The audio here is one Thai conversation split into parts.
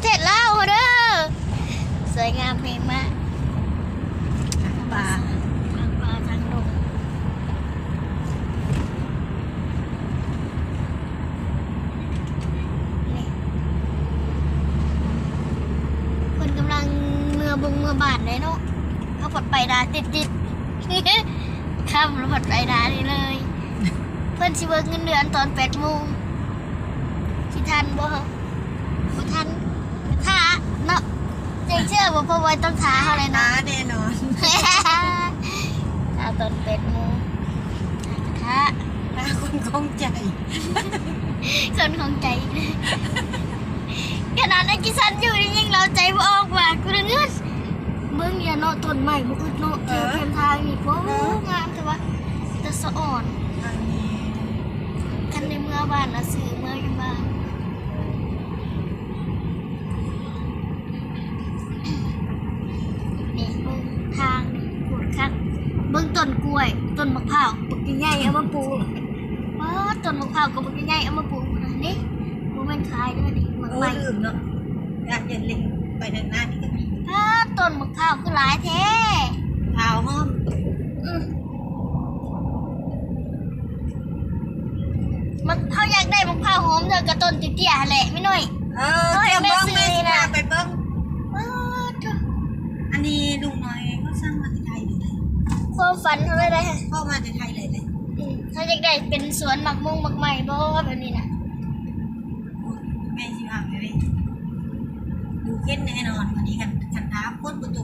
ประเทศลาวเด้อสวยงามเพลงมากปลาทางปลาทางลงนี่คนกำลังเมื่อบงเมื่อบาทเลยเนาะเขาปลดไปดาติดติดๆข้ามรถไปดานี่เลย เพื่อนชิเวิร์กเงินเดือนตอนแปดโมงที่ทันบ่เหรอบ่ทันท้าเนาะ เจ๊เชื่อบ่เพราะว่าต้องท้าเขาเลยปลาเนาะแน่นอนท้าตอนแปดโมงท้าปลาคนคงใจ คนของใจขนาดนั้นกิซันอยู่นี่ยังเราใจบ่ออกว่ากูเลยเงินเบิ่งอย่าเนาะต้นใหม่บ่อึดเนาะเจอเพียงทางนี่โอ้งามแต่ว่าแต่สะอ่อนทางนี้ คันในเมื่อบ้านนะซื้อเมื่อ ล้วย ต้นมะพร้าวปลูกใหญ่ๆเอามาปลูกว้าต้นมะพร้าวก็ปลูกใหญ่ๆเอามาปลูกนะนี่บ่แม่นขายเด้อนี่หมักโอ้ใหม่ลืมเนาะอยากจะเล็งไปทางหน้านี่ก็มีถ้าต้นมะพร้าวคือหลายแท้เท้าห้อมอืมมันเขาอยากได้มะพร้าวหอมเด้อกระต้นเตี้ยๆแหละไม่น้อยเออเจ้าเบิ้งแม่สิพาไปเบิ้ง ว้าวเด้อ อันนี้ลุงน้อยเขาสร้างมาที่ไทยเลย ความฝันเขาเลยนะพ่อมาที่ไทยเลยเลยอืมเขาอยากได้เป็นสวนหมักมุงหมักใหม่บ่แบบนี้นะแม่สิพาไปเลยดูเข้นแน่นอนวันนี้กันกันท้าพ้นประตู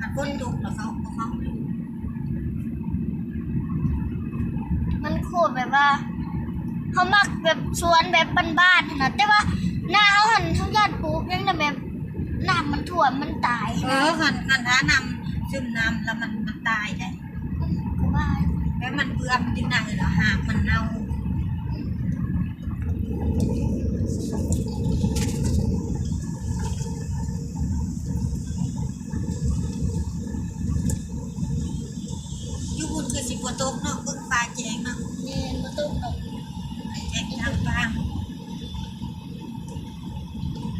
กันพ้นตุกแล้วเขาเขามันโคตรแบบว่าเขามักแบบสวนแบบบ้านๆนะแต่ว่าหน้าเขาหันเขาญาติปลูกยังแต่แบบน้ำมันท่วมมันตายเออขันขันท้านำซึมน้ำแล้วมันมันตายได้ก็ว่า แล้วมันเบื่อมันจึงหนักเลยเหรอหากมันเน่าอยู่บุญคือสิบกว่าโต๊ะเนาะเบิ่งปลาแจงเนาะเนี่ยมาตุ้มดอกแจงทางปลา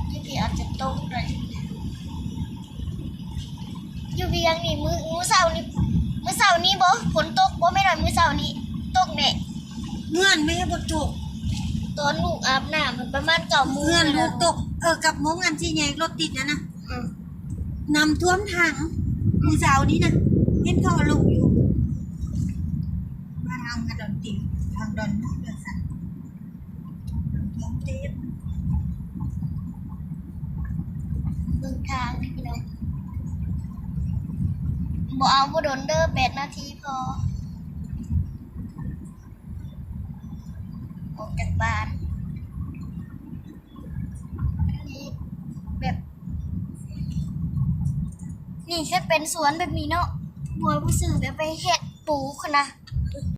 ที่พี่อาจจะตกเลยอยู่เวียงนี่มือมือเสาร์นี่ มือเสาร์นี่บ่ฝนตกบ่ไม่หน่อยมือเสาร์นี่ตกเนี่ยเงื่อนไม่ให้บตกตอนลูกอาบน้ำมันประมาณเก้าโมงเงื่อนลูแล้วกตก เออกับมงอันที่แยกรถติดนะนะอืมนำท่วมถังมือสาวนี้นะเห็นเขาเอาลูกอยู่บ้านเอากระดอนติดทางดอนมุกเดือดสันน้ำท่วมเต็ม เบิ่งทางนี่พี่น้อง บอเอาบ่โดนเดอร์แปดนาทีพอ ออกจากบ้านนี่แบบ นี่แค่เป็นสวนแบบนี้เนาะบัวผู้สื่อแบบไปเห็ดปลูกนะ